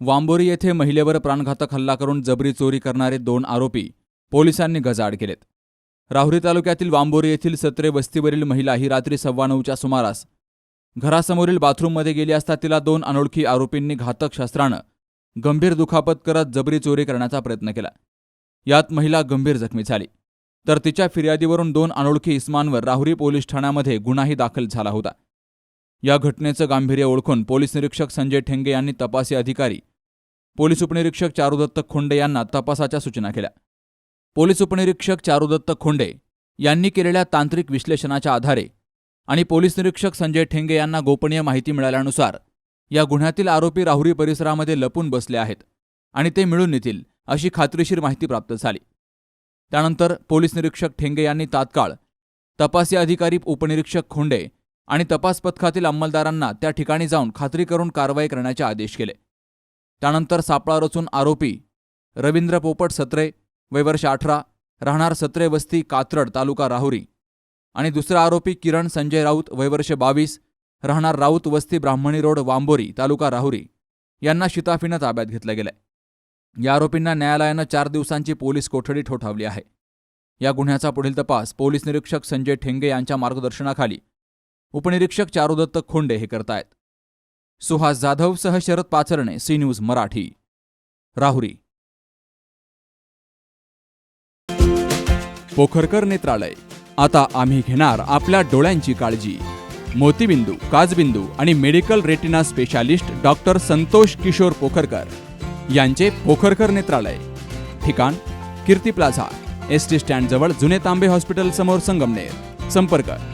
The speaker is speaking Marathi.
वांबोरी येथे महिलेवर प्राणघातक हल्ला करून जबरी चोरी करणारे दोन आरोपी पोलिसांनी गजाआड केलेत. राहुरी तालुक्यातील वांबोरी येथील सत्रे वस्तीवरील महिला ही रात्री सव्वा नऊच्या सुमारास घरासमोरील बाथरूममध्ये गेली असता तिला दोन अनोळखी आरोपींनी घातक शस्त्रानं गंभीर दुखापत करत जबरी चोरी करण्याचा प्रयत्न केला. यात महिला गंभीर जखमी झाली. तर तिच्या फिर्यादीवरून दोन अनोळखी इस्मांवर राहुरी पोलीस ठाण्यामध्ये गुन्हाही दाखल झाला होता. या घटनेचं गांभीर्य ओळखून पोलीस निरीक्षक संजय ठेंगे यांनी तपासी अधिकारी पोलीस उपनिरीक्षक चारुदत्त खोंडे यांना तपासाच्या सूचना केल्या. पोलीस उपनिरीक्षक चारुदत्त खोंडे यांनी केलेल्या तांत्रिक विश्लेषणाच्या आधारे आणि पोलीस निरीक्षक संजय ठेंगे यांना गोपनीय माहिती मिळाल्यानुसार या गुन्ह्यातील आरोपी राहुरी परिसरामध्ये लपून बसले आहेत आणि ते मिळून येतील अशी खात्रीशीर माहिती प्राप्त झाली. त्यानंतर पोलीस निरीक्षक ठेंगे यांनी तात्काळ तपासी अधिकारी उपनिरीक्षक खोंडे आणि तपास पथकातील अंमलदारांना त्या ठिकाणी जाऊन खात्री करून कारवाई करण्याचे आदेश केले. त्यानंतर सापळा रचून आरोपी रवींद्र पोपट सत्रे वयवर्ष अठरा राहणार सत्रे वस्ती कात्रड तालुका राहुरी आणि दुसरा आरोपी किरण संजय राऊत वयवर्ष बावीस राहणार राऊत वस्ती ब्राह्मणी रोड वांबोरी तालुका राहुरी यांना शिताफीनं ताब्यात घेतलं गेलंय. या आरोपींना न्यायालयानं चार दिवसांची पोलीस कोठडी ठोठावली आहे. या गुन्ह्याचा पुढील तपास पोलीस निरीक्षक संजय ठेंगे यांच्या मार्गदर्शनाखाली उपनिरीक्षक चारुदत्त खोंडे हे करतायत. सुहास जाधवसह शरद पाचरणे सी न्यूज मराठी. राहुरी. पोखरकर नेत्रालय. आता आम्ही घेणार आपल्या डोळ्यांची काळजी. मोतीबिंदू काजबिंदू आणि medical retina specialist doctor Santosh Kishor Pokharkar यांचे पोखरकर नेत्रालय. ठिकाण Kirti plaza. S T stand जवळ जुने तांबे हॉस्पिटल समोर संगमनेर. संपर्क